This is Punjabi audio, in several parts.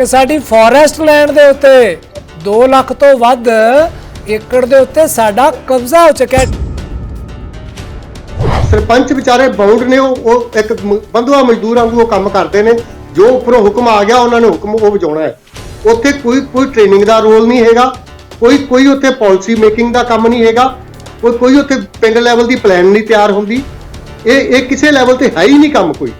ਕਿ ਸਾਡੀ ਫੋਰੈਸਟ ਲੈਂਡ ਦੇ ਉੱਤੇ 2 ਲੱਖ ਤੋਂ ਵੱਧ ਏਕੜ ਦੇ ਉੱਤੇ ਸਾਡਾ ਕਬਜ਼ਾ ਹੋ ਚੁੱਕਿਆ ਸਰਪੰਚ ਵਿਚਾਰੇ ਬਾਉਂਡ ਨੇ, ਉਹ ਇੱਕ ਮ- ਮਜ਼ਦੂਰ ਵਾਂਗੂ ਉਹ ਕੰਮ ਕਰਦੇ ਨੇ। ਜੋ ਉੱਪਰੋਂ ਹੁਕਮ ਆ ਗਿਆ, ਉਹਨਾਂ ਨੇ ਹੁਕਮ ਉਹ ਵਜਾਉਣਾ ਹੈ। ਉੱਥੇ ਕੋਈ ਕੋਈ ਟ੍ਰੇਨਿੰਗ ਦਾ ਰੋਲ ਨਹੀਂ ਹੈਗਾ। ਕੋਈ ਕੋਈ ਉੱਥੇ ਪਾਲਿਸੀ ਮੇਕਿੰਗ ਦਾ ਕੰਮ ਨਹੀਂ ਹੈਗਾ। ਕੋਈ ਕੋਈ ਉੱਥੇ ਪਿੰਡ ਲੈਵਲ ਦੀ ਪਲਾਨ ਨਹੀਂ ਤਿਆਰ ਹੁੰਦੀ। ਇਹ ਇਹ ਕਿਸੇ ਲੈਵਲ ਤੇ ਹੈ ਹੀ ਨਹੀਂ ਕੰਮ ਕੋਈ।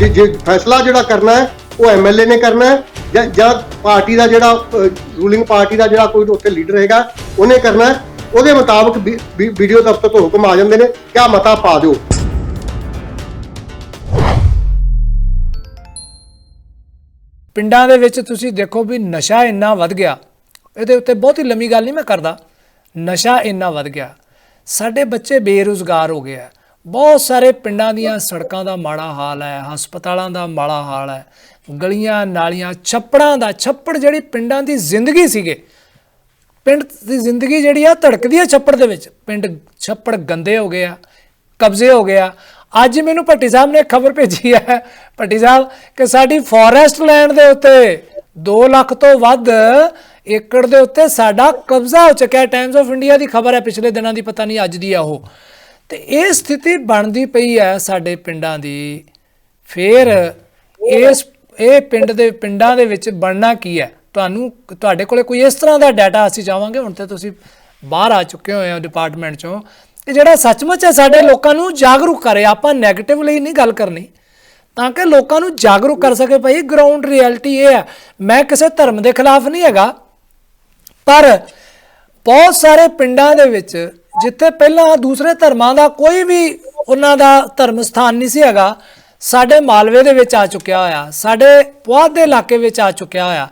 ਜੇ ਜੇ ਫੈਸਲਾ ਜਿਹੜਾ ਕਰਨਾ ਹੈ, ਉਹ ਐਮਐਲਏ ਨੇ ਕਰਨਾ ਹੈ, ਜਾਂ ਜਾਂ ਪਾਰਟੀ ਦਾ ਜਿਹੜਾ ਰੂਲਿੰਗ ਪਾਰਟੀ ਦਾ ਜਿਹੜਾ ਕੋਈ ਉੱਥੇ ਲੀਡਰ ਹੈਗਾ, ਉਹਨੇ ਕਰਨਾ ਹੈ, ਉਹਦੇ ਮੁਤਾਬਕ ਵੀਡੀਓ ਦਫ਼ਤਰ ਤੋਂ ਹੁਕਮ ਆ ਜਾਂਦੇ ਨੇ, ਕਿਆ ਮਤਾ ਪਾ ਦਿਓ। ਪਿੰਡਾਂ ਦੇ ਵਿੱਚ ਤੁਸੀਂ ਦੇਖੋ ਵੀ ਨਸ਼ਾ ਇੰਨਾ ਵੱਧ ਗਿਆ। ਇਹਦੇ ਉੱਤੇ ਬਹੁਤੀ ਲੰਮੀ ਗੱਲ ਨਹੀਂ ਮੈਂ ਕਰਦਾ। ਨਸ਼ਾ ਇੰਨਾ ਵੱਧ ਗਿਆ। ਸਾਡੇ ਬੱਚੇ ਬੇਰੁਜ਼ਗਾਰ ਹੋ ਗਏ ਆ। ਬਹੁਤ ਸਾਰੇ ਪਿੰਡਾਂ ਦੀਆਂ ਸੜਕਾਂ ਦਾ ਮਾੜਾ ਹਾਲ ਹੈ, ਹਸਪਤਾਲਾਂ ਦਾ ਮਾੜਾ ਹਾਲ ਹੈ, ਗਲੀਆਂ, ਨਾਲੀਆਂ, ਛੱਪੜਾਂ ਦਾ, ਛੱਪੜ ਜਿਹੜੀ ਪਿੰਡਾਂ ਦੀ ਜ਼ਿੰਦਗੀ ਸੀਗੇ। ਪਿੰਡ ਦੀ ਜ਼ਿੰਦਗੀ ਜਿਹੜੀ ਆ ਧੜਕਦੀ ਆ ਛੱਪੜ ਦੇ ਵਿੱਚ। ਪਿੰਡ ਛੱਪੜ ਗੰਦੇ ਹੋ ਗਏ ਆ, ਕਬਜ਼ੇ ਹੋ ਗਏ ਆ। ਅੱਜ ਮੈਨੂੰ ਭੱਟੀ ਸਾਹਿਬ ਨੇ ਖਬਰ ਭੇਜੀ ਹੈ, ਭੱਟੀ ਸਾਹਿਬ, ਕਿ ਸਾਡੀ ਫੋਰੈਸਟ ਲੈਂਡ ਦੇ ਉੱਤੇ 2 ਲੱਖ ਤੋਂ ਵੱਧ ਏਕੜ ਦੇ ਉੱਤੇ ਸਾਡਾ ਕਬਜ਼ਾ ਹੋ ਚੁੱਕਿਆ। ਟਾਈਮਸ ਆਫ ਇੰਡੀਆ ਦੀ ਖਬਰ ਹੈ, ਪਿਛਲੇ ਦਿਨਾਂ ਦੀ, ਪਤਾ ਨਹੀਂ ਅੱਜ ਦੀ ਆ ਉਹ। ਤੇ ਇਹ ਸਥਿਤੀ ਬਣਦੀ ਪਈ ਹੈ ਸਾਡੇ ਪਿੰਡਾਂ ਦੀ। ਫਿਰ ਇਸ, ਇਹ ਪਿੰਡ ਦੇ, ਪਿੰਡਾਂ ਦੇ ਵਿੱਚ ਬਣਨਾ ਕੀ ਹੈ? ਤੁਹਾਨੂੰ, ਤੁਹਾਡੇ ਕੋਲੇ ਕੋਈ ਇਸ ਤਰ੍ਹਾਂ ਦਾ ਡਾਟਾ ਅਸੀਂ ਚਾਹਾਂਗੇ ਹੁਣ ਤੇ ਤੁਸੀਂ ਬਾਹਰ ਆ ਚੁੱਕੇ ਹੋਏ ਹੋ ਡਿਪਾਰਟਮੈਂਟ ਚੋਂ। ਕਿ ਜਿਹੜਾ ਸੱਚਮੁੱਚ ਹੈ, ਸਾਡੇ ਲੋਕਾਂ ਨੂੰ ਜਾਗਰੂਕ ਕਰੇ। ਆਪਾਂ 네ਗੇਟਿਵ ਲਈ ਨਹੀਂ ਗੱਲ ਕਰਨੀ। ਤਾਂ ਕਿ ਲੋਕਾਂ ਨੂੰ ਜਾਗਰੂਕ ਕਰ ਸਕੇ ਭਾਈ ਗਰਾਊਂਡ ਰਿਐਲਿਟੀ ਇਹ ਹੈ। ਮੈਂ ਕਿਸੇ ਧਰਮ ਦੇ ਖਿਲਾਫ ਨਹੀਂ ਹੈਗਾ। ਪਰ ਬਹੁਤ ਸਾਰੇ ਪਿੰਡਾਂ ਦੇ ਵਿੱਚ ਜਿੱਥੇ ਪਹਿਲਾਂ ਦੂਸਰੇ ਧਰਮਾਂ ਦਾ ਕੋਈ ਵੀ ਉਹਨਾਂ ਦਾ ਧਰਮ ਸਥਾਨ ਨਹੀਂ ਸੀ ਹੈਗਾ ਸਾਡੇ ਮਾਲਵੇ ਦੇ ਵਿੱਚ ਆ ਚੁੱਕਿਆ ਹੋਇਆ ਸਾਡੇ ਪੁਆਧ ਦੇ ਇਲਾਕੇ ਵਿੱਚ ਆ ਚੁੱਕਿਆ ਹੋਇਆ।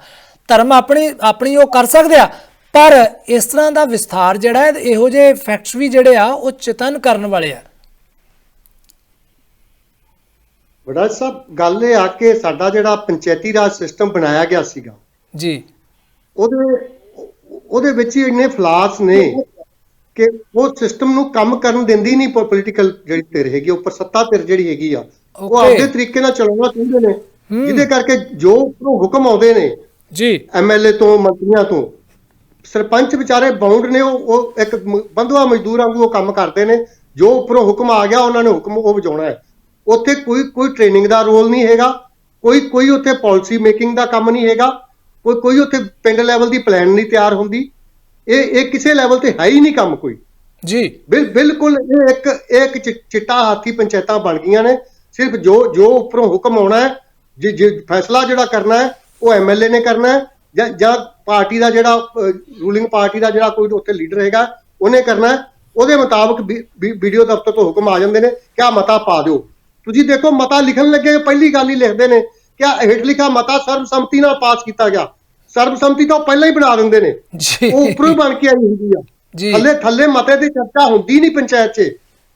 ਧਰਮ ਆਪਣੀ ਆਪਣੀ ਉਹ ਕਰ ਸਕਦੇ ਆ ਪਰ ਇਸ ਤਰ੍ਹਾਂ ਦਾ ਵਿਸਥਾਰ ਜਿਹੜਾ ਹੈ ਇਹੋ ਜਿਹੇ ਫੈਕਟਸ ਵੀ ਜਿਹੜੇ ਆ ਉਹ ਚਿਤਨ ਕਰਨ ਵਾਲੇ ਆ। ਬੜਾ ਸਾਹਿਬ ਗੱਲ ਇਹ ਆ ਕਿ ਸਾਡਾ ਜਿਹੜਾ ਪੰਚਾਇਤੀ ਰਾਜ ਸਿਸਟਮ ਬਣਾਇਆ ਗਿਆ ਸੀਗਾ। ਜੀ। ਉਹਦੇ ਉਹਦੇ ਵਿੱਚ ਹੀ ਇੰਨੇ ਫਲਾਸ ਨੇ। ਕਿ ਉਹ ਸਿਸਟਮ ਨੂੰ ਕੰਮ ਕਰਨ ਦਿੰਦੀ ਨਹੀਂ ਪੋਲੀਟੀਕਲ ਜਿਹੜੀ ਧਿਰ ਹੈਗੀ ਉੱਪਰ ਸੱਤਾ ਧਿਰ ਜਿਹੜੀ ਹੈਗੀ ਆ ਉਹ. ਆਪਦੇ ਤਰੀਕੇ ਨਾਲ ਚਲਾਉਣਾ ਚਾਹੁੰਦੇ ਨੇ ਜਿਹਦੇ ਕਰਕੇ ਜੋ ਉੱਪਰੋਂ ਹੁਕਮ ਆਉਂਦੇ ਨੇ ਜੀ। ਐਮਐਲਏ ਤੋਂ ਮੰਤਰੀਆਂ ਤੋਂ ਸਰਪੰਚ ਵਿਚਾਰੇ ਬਾਉਂਡ ਨੇ ਉਹ ਉਹ ਇੱਕ ਬੰਧੂਆ ਮਜ਼ਦੂਰ ਵਾਂਗੂ ਉਹ ਕੰਮ ਕਰਦੇ ਨੇ ਜੋ ਉੱਪਰੋਂ ਹੁਕਮ ਆ ਗਿਆ ਉਹਨਾਂ ਨੇ ਹੁਕਮ ਉਹ ਵਜਾਉਣਾ ਹੈ। ਉੱਥੇ ਕੋਈ ਕੋਈ ਟ੍ਰੇਨਿੰਗ ਦਾ ਰੋਲ ਨਹੀਂ ਹੈਗਾ ਕੋਈ ਕੋਈ ਉੱਥੇ ਪਾਲਿਸੀ ਮੇਕਿੰਗ ਦਾ ਕੰਮ ਨਹੀਂ ਹੈਗਾ ਕੋਈ ਕੋਈ ਉੱਥੇ ਪਿੰਡ ਲੈਵਲ ਦੀ ਪਲਾਨ ਨਹੀਂ ਤਿਆਰ ਹੁੰਦੀ। ਇਹ ਇਹ ਕਿਸੇ ਲੈਵਲ ਤੇ ਹੈ ਹੀ ਨਹੀਂ ਕੰਮ ਕੋਈ। ਜੀ। ਬਿਲ ਬਿਲਕੁਲ ਇਹ ਇੱਕ ਇੱਕ ਚਿ- ਚਿੱਟਾ ਹਾਥੀ ਪੰਚਾਇਤਾਂ ਬਣ ਗਈਆਂ ਨੇ। ਸਿਰਫ ਜੋ ਜੋ ਉੱਪਰੋਂ ਹੁਕਮ ਆਉਣਾ ਹੈ ਜੇ ਜੇ ਫੈਸਲਾ ਜਿਹੜਾ ਕਰਨਾ ਹੈ ਉਹ ਐਮਐਲਏ ਨੇ ਕਰਨਾ ਹੈ ਜਾਂ ਜਾਂ ਪਾਰਟੀ ਦਾ ਜਿਹੜਾ ਰੂਲਿੰਗ ਪਾਰਟੀ ਦਾ ਜਿਹੜਾ ਕੋਈ ਉੱਥੇ ਲੀਡਰ ਹੈਗਾ ਉਹਨੇ ਕਰਨਾ ਹੈ। ਉਹਦੇ ਮੁਤਾਬਕ ਵੀਡੀਓ ਦਫ਼ਤਰ ਤੋਂ ਹੁਕਮ ਆ ਜਾਂਦੇ ਨੇ ਕਿ ਆਹ ਮਤਾ ਪਾ ਦਿਓ। ਤੁਸੀਂ ਦੇਖੋ ਮਤਾ ਲਿਖਣ ਲੱਗੇ ਪਹਿਲੀ ਗੱਲ ਹੀ ਲਿਖਦੇ ਨੇ ਕਿ ਹੇਠ ਲਿਖਾ ਮਤਾ ਸਰਬਸੰਮਤੀ ਨਾਲ ਪਾਸ ਕੀਤਾ ਗਿਆ। ਸਰਬਸੰਮਤੀ ਤਾਂ ਪਹਿਲਾਂ ਹੀ ਬਣਾ ਦਿੰਦੇ ਨੇ। ਜੀ। ਉਹ ਉੱਪਰੋਂ ਹੀ ਬਣ ਕੇ ਆਈ ਹੁੰਦੀ ਆ। ਜੀ। ਥੱਲੇ ਥੱਲੇ ਮਤੇ ਦੀ ਚਰਚਾ ਹੁੰਦੀ ਨਹੀਂ ਪੰਚਾਇਤ 'ਚ।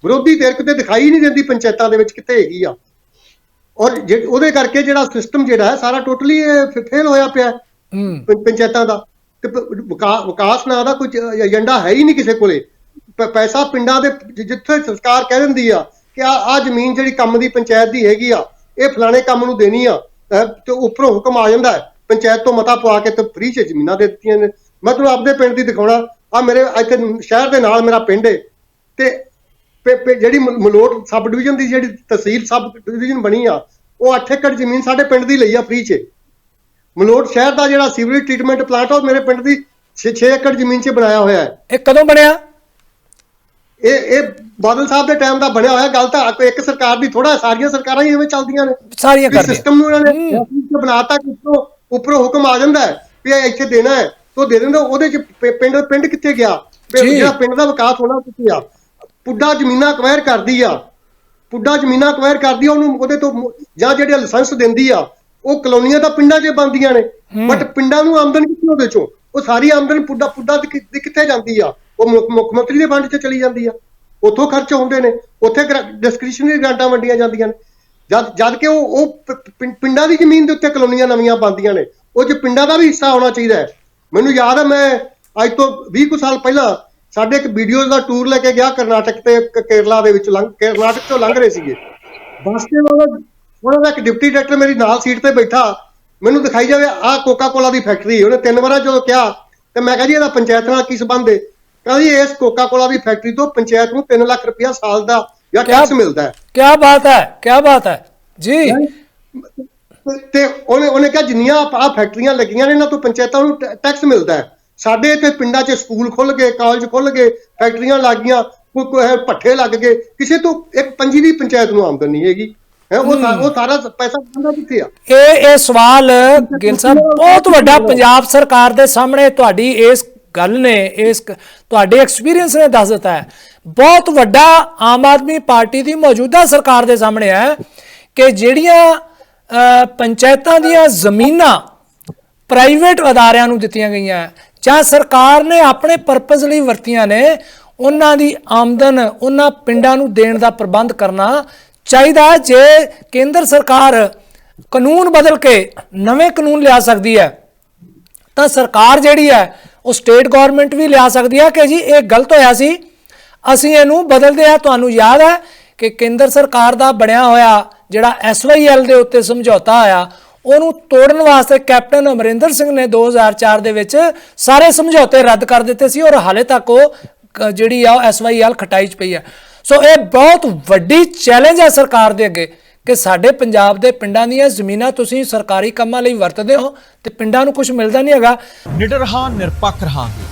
ਵਿਰੋਧੀ ਧਿਰ ਕਿਤੇ ਦਿਖਾਈ ਨਹੀਂ ਦਿੰਦੀ ਪੰਚਾਇਤਾਂ ਦੇ ਵਿੱਚ ਕਿਤੇ ਹੈਗੀ ਆ। ਔਰ ਉਹਦੇ ਕਰਕੇ ਜਿਹੜਾ ਸਿਸਟਮ ਜਿਹੜਾ ਹੈ ਸਾਰਾ ਟੋਟਲੀ ਫੇਲ ਹੋਇਆ ਪਿਆ ਪੰਚਾਇਤਾਂ ਦਾ। ਤੇ ਵਿਕਾਸ ਨਾਂ ਦਾ ਕੋਈ ਏਜੰਡਾ ਹੈ ਹੀ ਨਹੀਂ ਕਿਸੇ ਕੋਲੇ। ਪੈਸਾ ਪਿੰਡਾਂ ਦੇ ਜਿੱਥੇ ਸਰਕਾਰ ਕਹਿ ਦਿੰਦੀ ਆ ਕਿ ਆ ਆ ਜ਼ਮੀਨ ਜਿਹੜੀ ਕੰਮ ਦੀ ਪੰਚਾਇਤ ਦੀ ਹੈਗੀ ਆ ਇਹ ਫਲਾਣੇ ਕੰਮ ਨੂੰ ਦੇਣੀ ਆ ਤੇ ਉੱਪਰੋਂ ਹੁਕਮ ਆ ਜਾਂਦਾ ਹੈ। ਪੰਚਾਇਤ ਤੋਂ ਮਤਾ ਪਵਾ ਕੇ ਤੇ ਫ੍ਰੀ 'ਚ ਜ਼ਮੀਨਾਂ ਦੇ ਦਿੱਤੀਆਂ ਨੇ। ਮੈਂ ਤੁਹਾਨੂੰ ਆਪਦੇ ਪਿੰਡ ਦੀ ਦਿਖਾਉਣਾ। ਆ ਮੇਰੇ ਇੱਥੇ ਸ਼ਹਿਰ ਦੇ ਨਾਲ ਮੇਰਾ ਪਿੰਡ ਹੈ ਤੇ ਜਿਹੜੀ ਮਲੋਟ ਸਬ ਡਿਵੀਜ਼ਨ ਦੀ ਜਿਹੜੀ ਤਹਿਸੀਲ ਸਬ ਡਿਵੀਜ਼ਨ ਬਣੀ ਆ ਉਹ 8 ਏਕੜ ਜ਼ਮੀਨ ਸਾਡੇ ਪਿੰਡ ਦੀ ਲਈ ਆ ਫ੍ਰੀ 'ਚ। ਮਲੋਟ ਸ਼ਹਿਰ ਦਾ ਜਿਹੜਾ ਸੀਵਰੇਜ ਟ੍ਰੀਟਮੈਂਟ ਪਲਾਂਟ ਆ ਉਹ ਮੇਰੇ ਪਿੰਡ ਦੀ 6 ਏਕੜ ਜ਼ਮੀਨ 'ਚ ਬਣਾਇਆ ਹੋਇਆ ਹੈ ਇਹ ਕਦੋਂ ਬਣਿਆ? ਇਹ ਇਹ ਬਾਦਲ ਸਾਹਿਬ ਦੇ ਟਾਈਮ ਦਾ ਬਣਿਆ ਹੋਇਆ। ਗੱਲ ਤਾਂ ਕੋਈ ਇੱਕ ਸਰਕਾਰ ਦੀ ਥੋੜਾ ਸਾਰੀਆਂ ਸਰਕਾਰਾਂ ਹੀ ਐਵੇਂ ਚੱਲਦੀਆਂ ਨੇ। ਸਾਰੀਆਂ ਕਰਦੇ ਸਿਸਟਮ ਨੂੰ ਉਹਨਾਂ ਨੇ ਬਣਾਤਾ ਕਿ ਉੱਪਰੋਂ ਹੁਕਮ ਆ ਜਾਂਦਾ ਹੈ ਵੀ ਇਹ ਇੱਥੇ ਦੇਣਾ ਹੈ ਤੋਂ ਦੇ ਦਿੰਦੇ ਉਹਦੇ ਚ ਪਿੰਡ ਪਿੰਡ ਕਿੱਥੇ ਗਿਆ। ਜਿਹੜਾ ਪਿੰਡ ਦਾ ਵਿਕਾਸ ਹੋਣਾ ਕਿੱਥੇ ਆ? ਪੁੱਡਾ ਜ਼ਮੀਨਾਂ ਅਕਵਾਇਰ ਕਰਦੀ ਆ। ਪੁੱਡਾ ਜ਼ਮੀਨਾਂ ਅਕਵਾਇਰ ਕਰਦੀ ਆ ਉਹਨੂੰ ਉਹਦੇ ਤੋਂ ਜਾਂ ਜਿਹੜੇ ਲਾਇਸੈਂਸ ਦਿੰਦੀ ਆ ਉਹ ਕਲੋਨੀਆਂ ਤਾਂ ਪਿੰਡਾਂ 'ਚ ਬਣਦੀਆਂ ਨੇ। ਬਟ ਪਿੰਡਾਂ ਨੂੰ ਆਮਦਨ ਕਿੱਥੇ ਉਹਦੇ ਚੋਂ? ਉਹ ਸਾਰੀ ਆਮਦਨ ਪੁੱਡਾ ਪੁੱਡਾ ਦੀ ਕਿੱਥੇ ਜਾਂਦੀ ਆ? ਉਹ ਮੁੱਖ ਮੁੱਖ ਮੰਤਰੀ ਦੇ ਫੰਡ 'ਚ ਚਲੀ ਜਾਂਦੀ ਆ। ਉੱਥੋਂ ਖਰਚ ਹੁੰਦੇ ਨੇ। ਉੱਥੇ ਡਿਸਕ੍ਰਿਸ਼ਨਰੀ ਗ੍ਰਾਂਟਾਂ ਵੰਡੀਆਂ ਜਾਂਦੀਆਂ ਨੇ। ਜਦ ਜਦ ਕਿ ਉਹ ਉਹ ਪਿੰ- ਪਿੰਡਾਂ ਦੀ ਜ਼ਮੀਨ ਦੇ ਉੱਤੇ ਕਲੋਨੀਆਂ ਨਵੀਆਂ ਬਣਦੀਆਂ ਨੇ, ਉਹ 'ਚ ਪਿੰਡਾਂ ਦਾ ਵੀ ਹਿੱਸਾ ਹੋਣਾ ਚਾਹੀਦਾ ਹੈ। ਮੈਨੂੰ ਯਾਦ ਹੈ ਮੈਂ ਅੱਜ ਤੋਂ 20 ਕੁ ਸਾਲ ਪਹਿਲਾਂ ਸਾਡੇ ਇੱਕ ਵੀਡੀਓਜ਼ ਦਾ ਟੂਰ ਲੈ ਕੇ ਗਿਆ ਕਰਨਾਟਕ ਤੇ ਕ- ਕੇਰਲਾ ਦੇ ਵਿੱਚ ਲੰਘ, ਕਰਨਾਟਕ ਤੋਂ ਲੰਘ ਰਹੇ ਸੀਗੇ। ਬੱਸ ਦੇ ਵਾਲਾ ਉਹਨਾਂ ਦਾ ਇੱਕ ਡਿਪਟੀ ਡਾਇਰੈਕਟਰ ਮੇਰੀ ਨਾਲ ਸੀਟ ਤੇ ਬੈਠਾ। ਮੈਨੂੰ ਦਿਖਾਈ ਜਾਵੇ, ਆਹ ਕੋਕਾ ਕੋਲਾ ਦੀ ਫੈਕਟਰੀ ਉਹਨੇ ਤਿੰਨ ਵਾਰਾਂ ਜਦੋਂ ਕਿਹਾ, ਤੇ ਮੈਂ ਕਿਹਾ ਜੀ ਇਹਦਾ ਪੰਚਾਇਤ ਨਾਲ ਕੀ ਸੰਬੰਧ ਹੈ ਕਹਿੰਦਾ ਜੀ, ਇਸ ਕੋਕਾ ਕੋਲਾ ਦੀ ਫੈਕਟਰੀ ਤੋਂ ਪੰਚਾਇਤ ਨੂੰ 3 ਲੱਖ ਰੁਪਇਆ ਸਾਲ ਦਾ ਜਾਂ ਕਿਆ- ਟੈਕਸ ਮਿਲਦਾ ਹੈ ਕੀ ਬਾਤ ਹੈ ਕੀ ਬਾਤ ਹੈ ਜੀ ਤੇ ਉਹਨੇ ਉਹਨੇ ਕਿਹਾ ਜਿੰਨੀਆਂ ਆ ਫੈਕਟਰੀਆਂ ਲੱਗੀਆਂ ਨੇ ਇਹਨਾਂ ਤੋਂ ਪੰਚਾਇਤਾਂ ਨੂੰ ਟੈ- ਟੈਕਸ ਮਿਲਦਾ ਹੈ ਸਾਡੇ ਇੱਥੇ ਪਿੰਡਾਂ 'ਚ ਸਕੂਲ ਖੁੱਲ ਗਏ ਕਾਲਜ ਖੁੱਲ ਗਏ ਫੈਕਟਰੀਆਂ ਲੱਗ ਗਈਆਂ ਕੋਈ ਕੋਈ ਇਹ ਭੱਠੇ ਲੱਗ ਗਏ ਕਿਸੇ ਤੋਂ ਇੱਕ ਪੰਜੀ ਦੀ ਪੰਚਾਇਤ ਨੂੰ ਆਮਦਨ ਨਹੀਂ ਹੈਗੀ ਹੈ ਉਹ ਸਾ- ਉਹ ਸਾਰਾ ਪੈਸਾ ਜਾਂਦਾ ਕਿੱਥੇ ਆ ਇਹ ਇਹ ਸਵਾਲ ਗਿਲ ਸਾਹਿਬ ਬਹੁਤ ਵੱਡਾ ਪੰਜਾਬ ਸਰਕਾਰ ਦੇ ਸਾਹਮਣੇ ਤੁਹਾਡੀ ਇਸ ਗੱਲ ਨੇ ਇਸ ਕ- ਤੁਹਾਡੇ ਐਕਸਪੀਰੀਅੰਸ ਨੇ ਦੱਸ ਦਿੱਤਾ ਹੈ ਬਹੁਤ ਵੱਡਾ ਆਮ ਆਦਮੀ ਪਾਰਟੀ ਦੀ ਮੌਜੂਦਾ ਸਰਕਾਰ ਦੇ ਸਾਹਮਣੇ ਹੈ ਕਿ ਜਿਹੜੀਆਂ ਪੰਚਾਇਤਾਂ ਦੀਆਂ ਜ਼ਮੀਨਾਂ ਪ੍ਰਾਈਵੇਟ ਅਦਾਰਿਆਂ ਨੂੰ ਦਿੱਤੀਆਂ ਗਈਆਂ ਜਾਂ ਸਰਕਾਰ ਨੇ ਆਪਣੇ ਪਰਪਸ ਲਈ ਵਰਤੀਆਂ ਨੇ, ਉਹਨਾਂ ਦੀ ਆਮਦਨ ਉਹਨਾਂ ਪਿੰਡਾਂ ਨੂੰ ਦੇਣ ਦਾ ਪ੍ਰਬੰਧ ਕਰਨਾ ਚਾਹੀਦਾ ਜੇ ਕੇਂਦਰ ਸਰਕਾਰ ਕਾਨੂੰਨ ਬਦਲ ਕੇ ਨਵੇਂ ਕਾਨੂੰਨ ਲਿਆ ਸਕਦੀ ਹੈ, ਤਾਂ ਸਰਕਾਰ ਜਿਹੜੀ ਹੈ, ਉਹ ਸਟੇਟ ਗਵਰਨਮੈਂਟ ਵੀ ਲਿਆ ਸਕਦੀ ਹੈ ਕਿ ਜੀ, ਇਹ ਗਲਤ ਹੋਇਆ ਸੀ। ਅਸੀਂ ਇਹਨੂੰ ਬਦਲਦੇ ਆ ਤੁਹਾਨੂੰ ਯਾਦ ਹੈ ਕਿ ਕੇਂਦਰ ਸਰਕਾਰ ਦਾ ਬਣਿਆ ਹੋਇਆ ਜਿਹੜਾ ਐਸਵਾਈਐਲ ਦੇ ਉੱਤੇ ਸਮਝੌਤਾ ਆਇਆ, ਉਹਨੂੰ ਤੋੜਨ ਵਾਸਤੇ ਕੈਪਟਨ ਅਮਰਿੰਦਰ ਸਿੰਘ ਨੇ 2004 ਦੇ ਵਿੱਚ ਸਾਰੇ ਸਮਝੌਤੇ ਰੱਦ ਕਰ ਦਿੱਤੇ ਸੀ ਔਰ ਹਾਲੇ ਤੱਕ ਉਹ ਜਿਹੜੀ ਆ ਐਸਵਾਈਐਲ ਖਟਾਈ 'ਚ ਪਈ ਹੈ। ਸੋ ਇਹ ਬਹੁਤ ਵੱਡੀ ਚੈਲੰਜ ਹੈ ਸਰਕਾਰ ਦੇ ਅੱਗੇ ਕਿ ਸਾਡੇ ਪੰਜਾਬ ਦੇ ਪਿੰਡਾਂ ਦੀਆਂ ਜ਼ਮੀਨਾਂ ਤੁਸੀਂ ਸਰਕਾਰੀ ਕੰਮਾਂ ਲਈ ਵਰਤਦੇ ਹੋ ਤੇ ਪਿੰਡਾਂ ਨੂੰ ਕੁਝ ਮਿਲਦਾ ਨਹੀਂ ਹੈਗਾ। ਨਿਡਰ ਹਾਂ, ਨਿਰਪੱਖ ਰਹਾਂਗੇ।